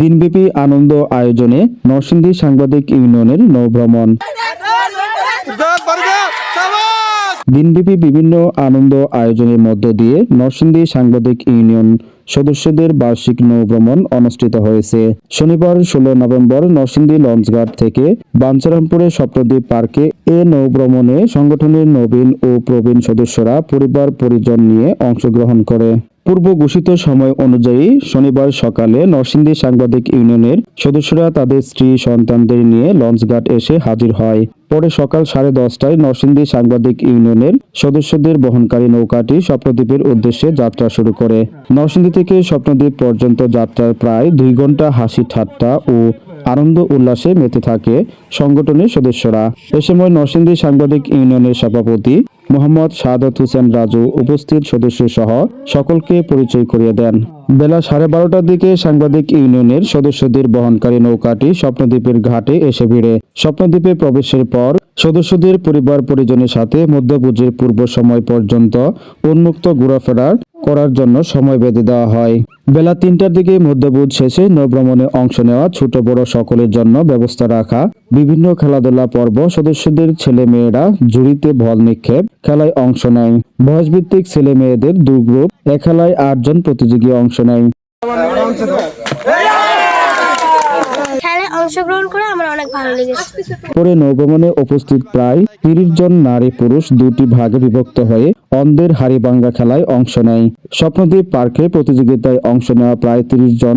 দিনব্যাপী আনন্দ আয়োজনে নরসিংদী সাংবাদিক ইউনিয়নের নৌভ্রমণ। দিনব্যাপী বিভিন্ন আনন্দ আয়োজনের মধ্য দিয়ে নরসিংদী সাংবাদিক ইউনিয়ন সদস্যদের বার্ষিক নৌভ্রমণ অনুষ্ঠিত হয়েছে। শনিবার ষোলো নভেম্বর নরসিংদী লঞ্চঘাট থেকে বাঞ্ছারামপুরের সপ্তদ্বীপ পার্কে এ নৌভ্রমণে সংগঠনের নবীন ও প্রবীণ সদস্যরা পরিবার পরিজন নিয়ে অংশগ্রহণ করে। পূর্ব ঘোষিত সময় অনুযায়ী শনিবার সকালে নরসিংদী সাংবাদিক ইউনিয়নের সদস্যরা তাদের স্ত্রী, সন্তানদের নিয়ে লঞ্চঘাট এসে হাজির হয়। পরে সকাল সাড়ে দশটায় নরসিংদী সাংবাদিক ইউনিয়নের সদস্যদের বহনকারী নৌকাটি স্বপ্নদ্বীপের উদ্দেশ্যে যাত্রা শুরু করে। নরসিংদী থেকে স্বপ্নদ্বীপ পর্যন্ত যাত্রার প্রায় দুই ঘণ্টা হাসি ঠাট্টা ও আনন্দ উল্লাসে মেতে থাকে সংগঠনের সদস্যরা। এ সময় নরসিংদী সাংবাদিক ইউনিয়নের সভাপতি মোহাম্মদ শাহাদত হোসেন রাজু উপস্থিত সদস্য সহ সকলকে পরিচয় করিয়ে দেন। বেলা সাড়ে বারোটার দিকে সাংবাদিক ইউনিয়নের সদস্যদের বহনকারী নৌকাটি স্বপ্নদ্বীপের ঘাটে এসে ভিড়ে। স্বপ্নদ্বীপে প্রবেশের পর সদস্যদের পরিবার পরিজনের সাথে মধ্যপুজোর পূর্ব সময় পর্যন্ত উন্মুক্ত ঘোরাফেরা করার জন্য সময় বেঁধে দেওয়া হয় বেলা তিনটার দিকে মধ্যবোধ শেষে নৌভ্রমণে অংশ নেওয়া ছোট বড় সকলের জন্য ব্যবস্থা রাখা বিভিন্ন খেলাধুলা পর্ব সদস্যদের ছেলে মেয়েরা জুড়িতে বল নিক্ষেপ খেলায় অংশ নেয় বয়সভিত্তিক ছেলে মেয়েদের দুই গ্রুপ এ খেলায় আটজন প্রতিযোগী অংশ নেয় অংশগ্রহণ করে আমার অনেক ভালো লেগেছে। পরে নৌভ্রমণে উপস্থিত প্রায় তিরিশ জন নারী পুরুষ দুটি ভাগে বিভক্ত হয়ে অন্ধের হাড়িভাঙ্গা খেলায় অংশ নেয়। স্বপ্নদ্বীপ পার্কে প্রতিযোগিতায় অংশ নেওয়া প্রায় তিরিশ জন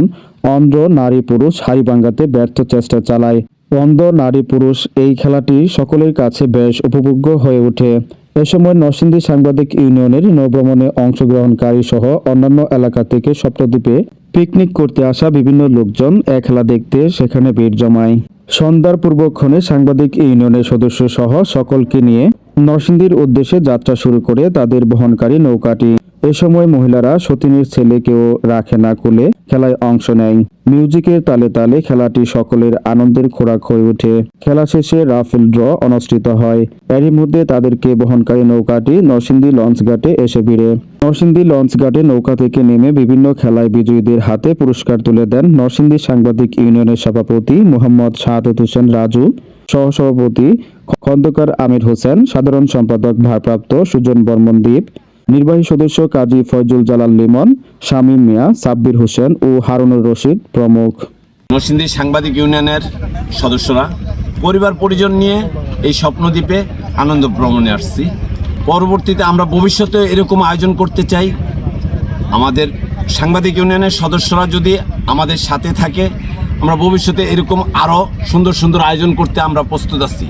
নারী পুরুষ হাড়িভাঙ্গাতে ব্যর্থ চেষ্টা চালায়। অন্ধ নারী পুরুষ এই খেলাটি সকলের কাছে বেশ উপভোগ্য হয়ে ওঠে। এ সময় নরসিংদী সাংবাদিক ইউনিয়নের নৌভ্রমণে অংশগ্রহণকারী সহ অন্যান্য এলাকা থেকে সপ্তদ্বীপে পিকনিক করতে আসা বিভিন্ন লোকজন একলা দেখতে সেখানে ভিড় জমায়। সন্ধ্যার পূর্বক্ষণে সাংবাদিক ইউনিয়নের সদস্য সহ সকলকে নিয়ে নরসিংদীর উদ্দেশ্যে যাত্রা শুরু করে তাদের বহনকারী নৌকাটি। এ সময় মহিলারা সতীনের ছেলেকেও রাখে না কুলে, খেলায় অংশ নেয়। মিউজিকের তালে তালে খেলাটি সকলের আনন্দের খোরাক হয়ে ওঠে। খেলা শেষে রাফেল ড্র অনুষ্ঠিত হয়। এরই মধ্যে তাদেরকে বহনকারী নৌকাটি নরসিংদী লঞ্চঘাটে এসে ভিড়ে। নরসিংদী লঞ্চঘাটে নৌকা থেকে নেমে বিভিন্ন খেলায় বিজয়ীদের হাতে পুরস্কার তুলে দেন নরসিংদী সাংবাদিক ইউনিয়নের সভাপতি মোহাম্মদ শাহাদত হোসেন রাজু, সহসভাপতি খন্দকার আমির হোসেন, সাধারণ সম্পাদক ভারপ্রাপ্ত সুজন বর্মন দ্বীপ নির্বাহী সদস্য কাজী ফয়জুল জালাল লিমন, শামীম মিয়া, সাব্বির হোসেন ও হারুনুর রশিদ প্রমুখ। নরসিংদী সাংবাদিক ইউনিয়নের সদস্যরা, পরিবার পরিজন নিয়ে এই স্বপ্নদ্বীপে আনন্দ ভ্রমণে আসছি। পরবর্তীতে আমরা ভবিষ্যতে এরকম আয়োজন করতে চাই। আমাদের সাংবাদিক ইউনিয়নের সদস্যরা যদি আমাদের সাথে থাকে, আমরা ভবিষ্যতে এরকম আরও সুন্দর সুন্দর আয়োজন করতে আমরা প্রস্তুত আছি।